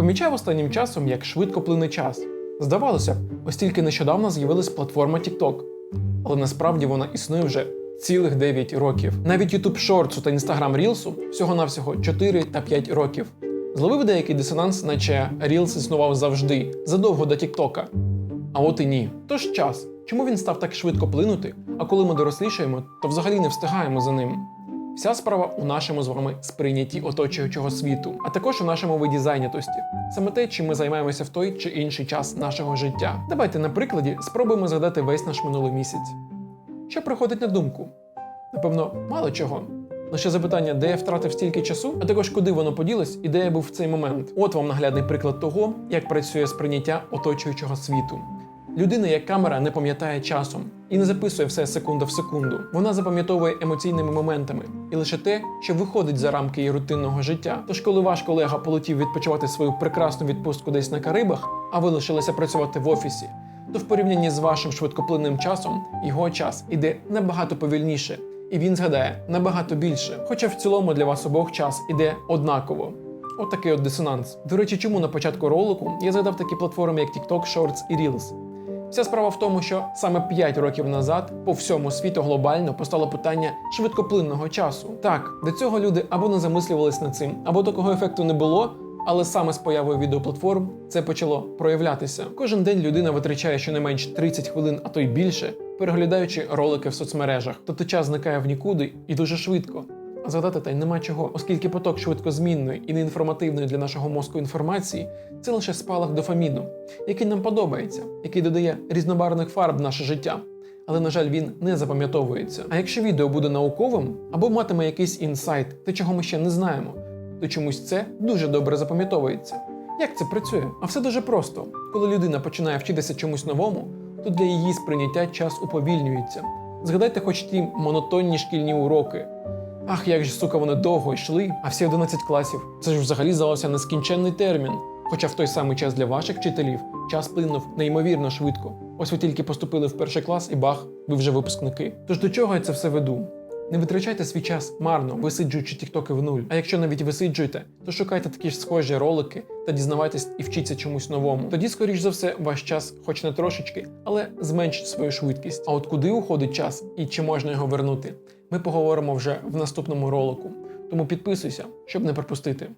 Помічав останнім часом, як швидко плине час. Здавалося б, ось тільки нещодавно з'явилась платформа TikTok. Але насправді вона існує вже цілих 9 років. Навіть YouTube Shorts та Instagram Reels всього-навсього 4 та 5 років. Зловив деякий дисонанс, наче Reels існував завжди, задовго до TikTok. А от і ні. Тож час. Чому він став так швидко плинути, а коли ми дорослішаємо, то взагалі не встигаємо за ним. Вся справа у нашому з вами сприйнятті оточуючого світу, а також у нашому виді зайнятості. Саме те, чим ми займаємося в той чи інший час нашого життя. Давайте на прикладі спробуємо згадати весь наш минулий місяць. Що приходить на думку? Напевно, мало чого. Лише запитання, де я втратив стільки часу, а також куди воно поділось і де я був в цей момент. От вам наглядний приклад того, як працює сприйняття оточуючого світу. Людина, як камера, не пам'ятає часом і не записує все секунда в секунду. Вона запам'ятовує емоційними моментами і лише те, що виходить за рамки її рутинного життя. Тож, коли ваш колега полетів відпочивати свою прекрасну відпустку десь на Карибах, а ви лишилися працювати в офісі, то в порівнянні з вашим швидкоплинним часом його час іде набагато повільніше, і він згадає набагато більше. Хоча в цілому для вас обох час іде однаково. Отакий от дисонанс. До речі, чому на початку ролику я згадав такі платформи, як TikTok, Shorts і Reels? Вся справа в тому, що саме 5 років назад по всьому світу глобально постало питання швидкоплинного часу. Так, до цього люди або не замислювались над цим, або такого ефекту не було. Але саме з появою відеоплатформ це почало проявлятися. Кожен день людина витрачає щонайменш 30 хвилин, а то й більше, переглядаючи ролики в соцмережах. Тобто час зникає в нікуди і дуже швидко. Згадати та й нема чого, оскільки поток швидкозмінної і неінформативної для нашого мозку інформації це лише спалах дофаміну, який нам подобається, який додає різнобарвних фарб в наше життя. Але, на жаль, він не запам'ятовується. А якщо відео буде науковим або матиме якийсь інсайт, те, чого ми ще не знаємо, то чомусь це дуже добре запам'ятовується. Як це працює? А все дуже просто. Коли людина починає вчитися чомусь новому, то для її сприйняття час уповільнюється. Згадайте хоч ті монотонні шкільні уроки. Ах, як же, сука, вони довго йшли, а всі 11 класів. Це ж взагалі здалося нескінченний термін. Хоча в той самий час для ваших вчителів час плинув неймовірно швидко. Ось ви тільки поступили в перший клас і бах, ви вже випускники. Тож до чого я це все веду? Не витрачайте свій час марно, висиджуючи тіктоки в нуль. А якщо навіть висиджуєте, то шукайте такі ж схожі ролики та дізнавайтесь і вчіться чомусь новому. Тоді, скоріш за все, ваш час, хоч не трошечки, але зменшить свою швидкість. А от куди уходить час і чи можна його вернути, ми поговоримо вже в наступному ролику. Тому підписуйся, щоб не пропустити.